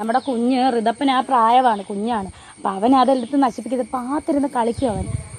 നമ്മുടെ കുഞ്ഞ് റിതപ്പൻ ആ പ്രായമാണ് കുഞ്ഞാണ്. അപ്പം അവൻ അതെടുത്ത് നശിപ്പിക്കുന്നത്. പാത്തിരുന്ന് കളിക്കും അവൻ.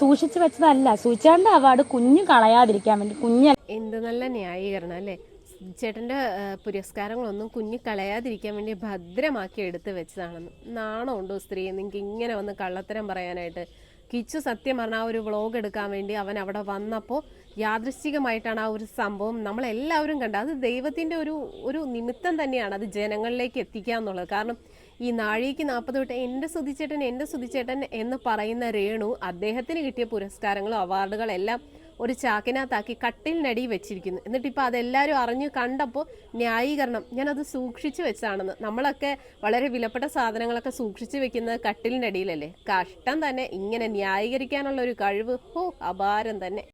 സൂക്ഷിച്ച് വെച്ചതല്ല. സൂചിച്ചാണ്ട് അവാർഡ് കുഞ്ഞു കളയാതിരിക്കാൻ വേണ്ടി കുഞ്ഞ എന്ത് നല്ല ന്യായീകരണം അല്ലേ? ചേട്ടന്റെ പുരസ്കാരങ്ങളൊന്നും കുഞ്ഞ് കളയാതിരിക്കാൻ വേണ്ടി ഭദ്രമാക്കി എടുത്ത് വെച്ചതാണെന്ന്. നാണമുണ്ടോ സ്ത്രീ? നിങ്ങൾക്ക് ഇങ്ങനെ വന്ന് കള്ളത്തരം പറയാനായിട്ട് കിച്ചു സത്യം പറഞ്ഞ ആ ഒരു വ്ളോഗ് എടുക്കാൻ വേണ്ടി അവൻ അവിടെ വന്നപ്പോൾ യാദൃശ്ചികമായിട്ടാണ് ആ ഒരു സംഭവം നമ്മളെല്ലാവരും കണ്ടത് അത് ദൈവത്തിന്റെ ഒരു ഒരു നിമിത്തം തന്നെയാണ് അത് ജനങ്ങളിലേക്ക് എത്തിക്കുക എന്നുള്ളത്. കാരണം ഈ നാഴിക്ക് നാൽപ്പത് തൊട്ട് എന്റെ സുധിച്ചേട്ടൻ എന്റെ സുധിച്ചേട്ടൻ എന്ന് പറയുന്ന രേണു അദ്ദേഹത്തിന് കിട്ടിയ പുരസ്കാരങ്ങളും അവാർഡുകളും എല്ലാം ഒരു ചാക്കിനകത്താക്കി കട്ടിലിനടി വെച്ചിരിക്കുന്നു. എന്നിട്ട് ഇപ്പോൾ അതെല്ലാവരും അറിഞ്ഞ് കണ്ടപ്പോൾ ന്യായീകരണം. ഞാനത് സൂക്ഷിച്ചു വെച്ചാണെന്ന്. നമ്മളൊക്കെ വളരെ വിലപ്പെട്ട സാധനങ്ങളൊക്കെ സൂക്ഷിച്ചു വെക്കുന്നത് കട്ടിലിനടിയിലല്ലേ? കഷ്ടം തന്നെ ഇങ്ങനെ ന്യായീകരിക്കാനുള്ള ഒരു കഴിവ്. ഹോ അപാരം തന്നെ.